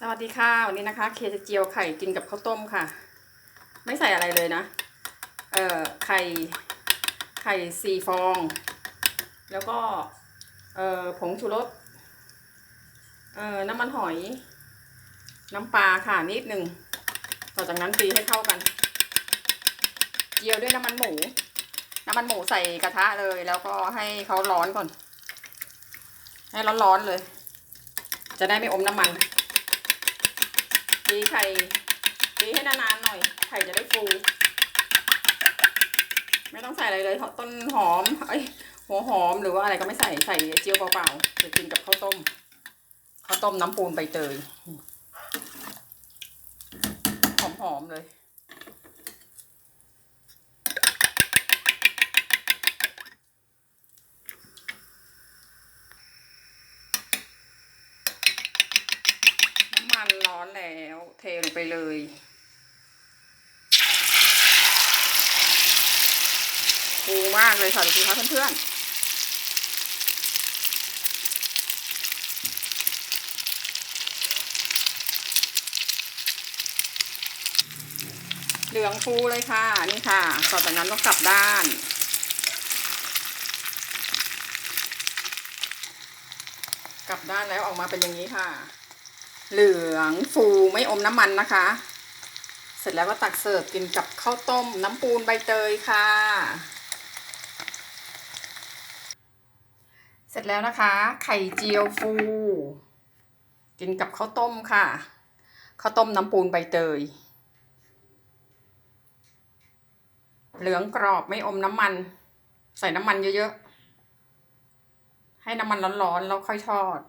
สวัสดีค่ะ วันนี้นะคะ เคจะเจียวไข่กินกับข้าวต้มค่ะ ไม่ใส่อะไรเลยนะ เอ่อไข่ไข่สี่ฟอง แล้วก็เอ่อผงชูรสเอ่อน้ำมันหอย น้ำปลาค่ะนิดหนึ่งต่อจากนั้นตีให้เข้ากัน เจียวด้วยน้ำมันหมู น้ำมันหมูใส่กระทะเลย แล้วก็ให้เขาร้อนก่อน ให้ร้อนๆเลย จะได้ไม่อมน้ำมัน ตีไข่ตีให้นานๆหน่อย ไข่จะได้ฟู ไม่ต้องใส่อะไรเลยต้นหอมไอ้หัวหอมหรือว่าอะไรก็ไม่ใส่ใส่เจียวเปล่าๆจะกินกับข้าวต้มข้าวต้มน้ำปูนใบเตยหอมๆเลย น้ำ มันร้อนแล้ว เทลงไปเลย ฟูมากเลยค่ะดูสิคะเพื่อนๆเหลืองฟูเลยค่ะนี่ค่ะต่อจากนั้นต้องกลับด้าน กลับด้านแล้วออกมาเป็นอย่างนี้ค่ะ เหลืองฟูไม่อมน้ำมันนะคะ เสร็จแล้วก็ตักเสิร์ฟกินกับข้าวต้มน้ำปูนใบเตยค่ะ เสร็จแล้วนะคะ ไข่เจียวฟู กินกับข้าวต้มค่ะข้าวต้มน้ำปูนใบเตย เหลืองกรอบไม่อมน้ำมัน ใส่น้ำมันเยอะๆ ให้น้ำมันร้อนๆ แล้วค่อยทอด